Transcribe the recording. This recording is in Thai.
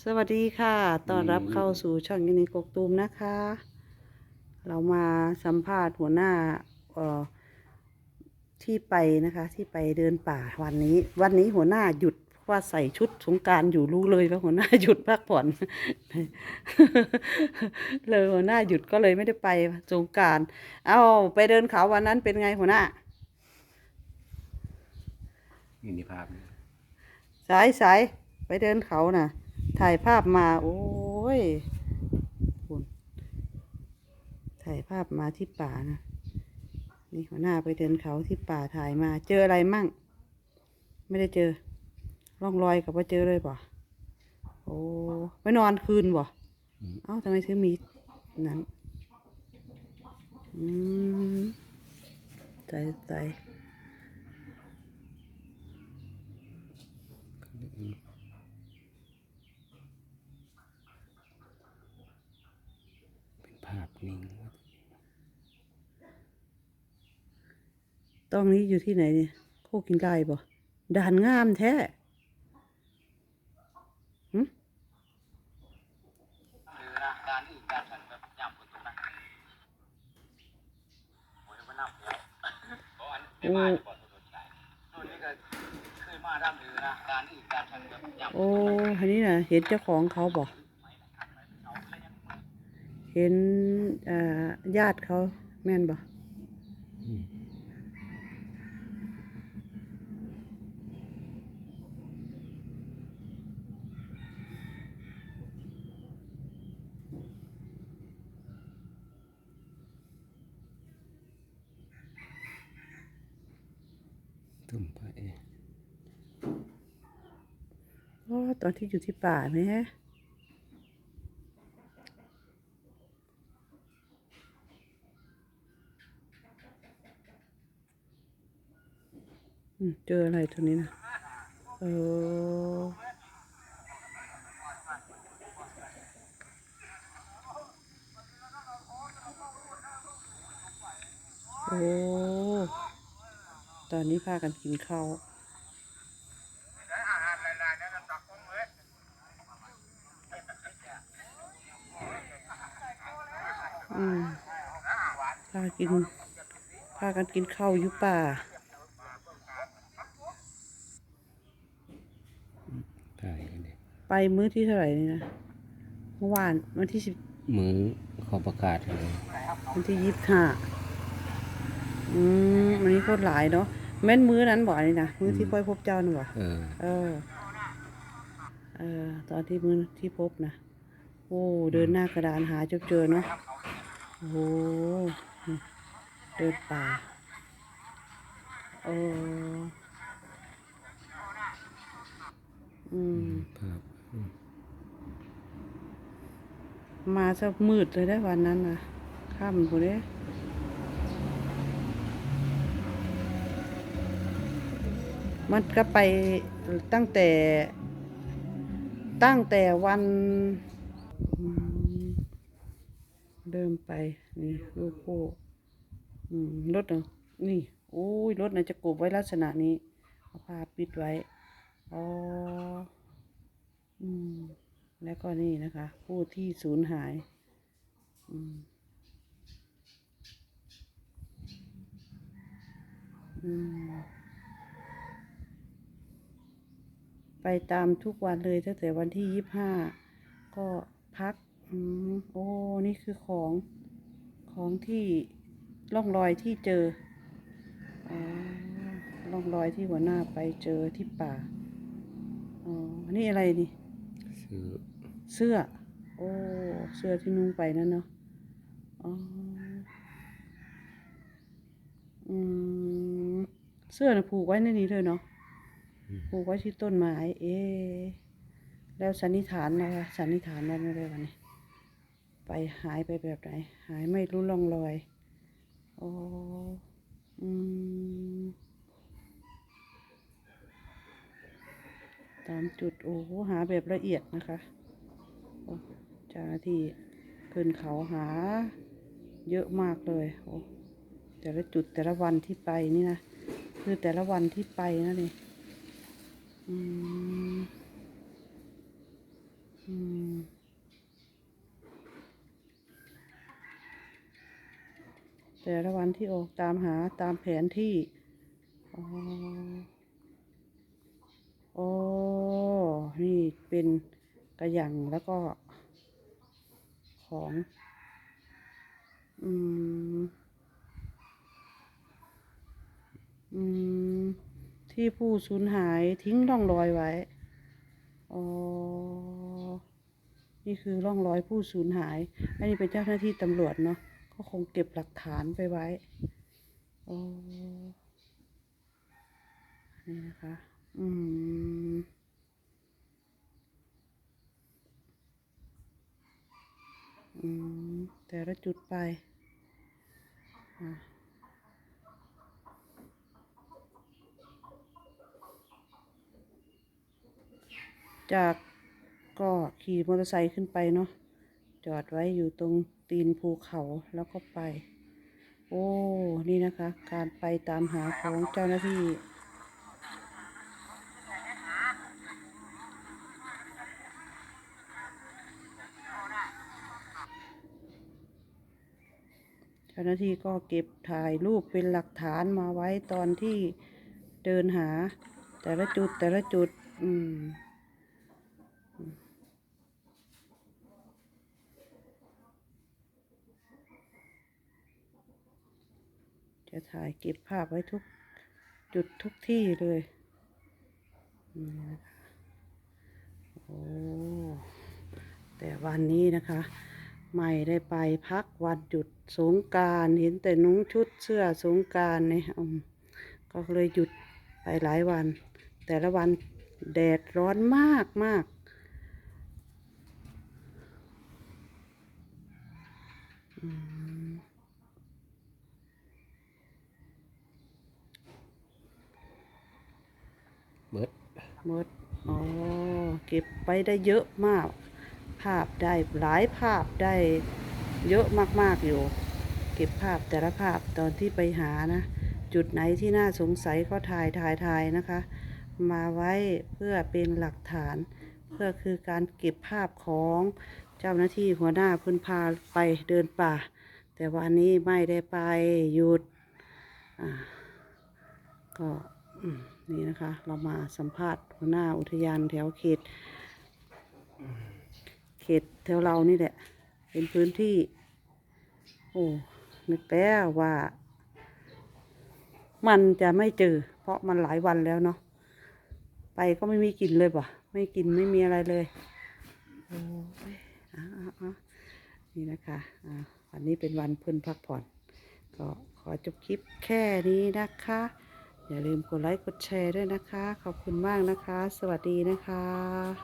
สวัสดีค่ะต้อนรับเข้าสู่ช่องยินิกกตูมนะคะ เรามาสัมภาษณ์หัวหน้าเอ่อที่ไปนะคะ ที่ไปเดินป่าวันนี้ วันนี้หัวหน้าหยุดเพราะว่าใส่ชุดสงกรารอยู่รู้เลยว่าหัวหน้าหยุดพักผ่อน เลยหัวหน้าหยุดก็เลยไม่ได้ไปสงกรารเอาไปเดินเขาวันนั้นเป็นไงหัวหน้า นี่นี่ภาพนี่สายสายไปเดินเขาน่ะ ถ่ายภาพมา โอ้ยคุณถ่ายภาพมาที่ป่านะ นี่หัวหน้าไปเดินเขาที่ป่าถ่ายมา เจออะไรมั่ง ไม่ได้เจอ ร่องรอยกับว่าเจอเลยป่ะโอ้ไปนอนคืนบ่ เอ้าทำไมถึงมีนั้น อืมใจใจ เป็ นภาพนิ่งต้องนี้อยู่ที่ไหนเนี่ยโคกินไก่บ่ด่านงามแท้หึการอื่นการฉันแบบย่ำคนตรงนั้นโอ้ยมันน่าเบื่อเพราะอันไม่มาจะบอกตัวใจตัวนี้ก็เคยมาด้ามเรือนะการอื่นการฉันแบบย่ำโอ้อันนี้น่ะเห็นเจ้าของเขาบอก เห็นอ่าญาติเขาแม่นบ่ตุ่มไปโอ้ตอนที่อยู่ที่ป่าไหมฮะ เจออะไรตัวนี้นะเออโอ้ ตอนนี้พากันกินข้าวอืมพากินพากันกินข้าวอยู่ป่า ถ่ายกันเนี่ย ไปมื้อที่เท่าไหร่นี่นะเมื่อวานวันที่สิบมือขอประกาศเลยวันที่ยี่สิบห้าอืมวันนี้โคตรหลายเนาะแม่นมื้อนั้นบ่นี่นะมื้อที่ค่อยพบเจ้านี่บ่เออ เออ เออ ตอนที่มื้อที่พบนะโอ้เดินหน้ากระดานหาจบเจอเนาะโอ้โหเดินป่าเอออืมภาพอืม มาซะมืดเลยได้วันนั้นนะค่ำพอดีมันก็ไปตั้งแต่ ตั้งแต่วัน เดิมไป นี่ลูกโป้รถเนาะนี่โอ้ยรถน่ะจะกบไว้ลักษณะนี้เอาผ้าปิดไว้อ๋ออืม แล้วก็นี่นะคะ ผู้ที่สูญหายไปตามทุกวันเลยตั้งแต่วันที่ยี่ห้าก็พักอโอ้ นี่คือของของที่ร่องรอยที่เจอล่องรอยที่หัวหน้าไปเจอที่ป่า อ๋อ นี่อะไรนี่ซื้อ เสื้อ โอ้ เสื้อที่นุ่งไปนั่นเนาะอ๋ออืมเสื้อน่ะผูกไว้ในนี้เลยเนาะผูกไว้ที่ต้นไม้เอ๊ะแล้วสันนิษฐานนะคะสันนิษฐานได้ไหมได้วันนี้ไปหายไปแบบไหนหายไม่รู้ร่องรอยอ๋ออืมตามจุดโอ้โหหาแบบละเอียดนะคะโอ้ เจ้าหน้าที่เพิ่นเขาหา เยอะมากเลยโอ้แต่ละจุดแต่ละวันที่ไปนี่นะคือแต่ละวันที่ไปนะนี่อืมอืมแต่ละวันที่ออกตามหาตามแผนที่อ๋อโอ้นี่เป็น กระยังแล้วก็ของ อืม อืม ที่ผู้สูญหายทิ้งร่องรอยไว้ อ๋อ นี่คือร่องรอยผู้สูญหาย อันนี้เป็นเจ้าหน้าที่ตำรวจเนาะ ก็คงเก็บหลักฐานไปไว้ อ๋อ นี่นะคะ อืม อืม แต่ละจุดไปจากก็ขี่มอเตอร์ไซค์ขึ้นไปเนาะจอดไว้อยู่ตรงตีนภูเขาแล้วก็ไป โอ้ นี่นะคะ การไปตามหาของเจ้าหน้าที่ เจ้าหน้าที่ก็เก็บถ่ายรูปเป็นหลักฐานมาไว้ตอนที่เดินหา แต่ละจุดแต่ละจุด อืมจะถ่ายเก็บภาพไว้ทุกจุดทุกที่เลยนี่นะคะโอ้แต่วันนี้นะคะ ไม่ได้ไปพักวันหยุดสงกรารเห็นแต่นุ้งชุดเสื้อสงกรารเนี่ยอืมก็เลยหยุดไปหลายวัน แต่ละวันแดดร้อนมากมากอืมเบิดหมดอ๋อเก็บไปได้เยอะมาก ภาพได้หลายภาพได้เยอะมากๆอยู่ เก็บภาพแต่ละภาพตอนที่ไปหานะ จุดไหนที่น่าสงสัยก็ถ่ายถ่ายถ่ายนะคะ มาไว้เพื่อเป็นหลักฐาน เพื่อคือการเก็บภาพของเจ้าหน้าที่หัวหน้าพื้นพาไปเดินป่า แต่วันนี้ไม่ได้ไปหยุดอ่าก็นี่นะคะ เรามาสัมภาษณ์หัวหน้าอุทยานแถวเขต เขตแถวเรานี่แหละ เป็นพื้นที่ โอ้นึกแล้วว่า มันจะไม่เจอ เพราะมันหลายวันแล้วเนาะไปก็ไม่มีกลิ่นเลยป่ะไม่กลิ่นไม่มีอะไรเลยโอ้ยอ่าอ่าอ่านี่นะคะอ่าวันนี้เป็นวันเพิ่นพักผ่อน ก็ขอจบคลิปแค่นี้นะคะ อย่าลืมกดไลค์กดแชร์ด้วยนะคะ ขอบคุณมากนะคะ สวัสดีนะคะ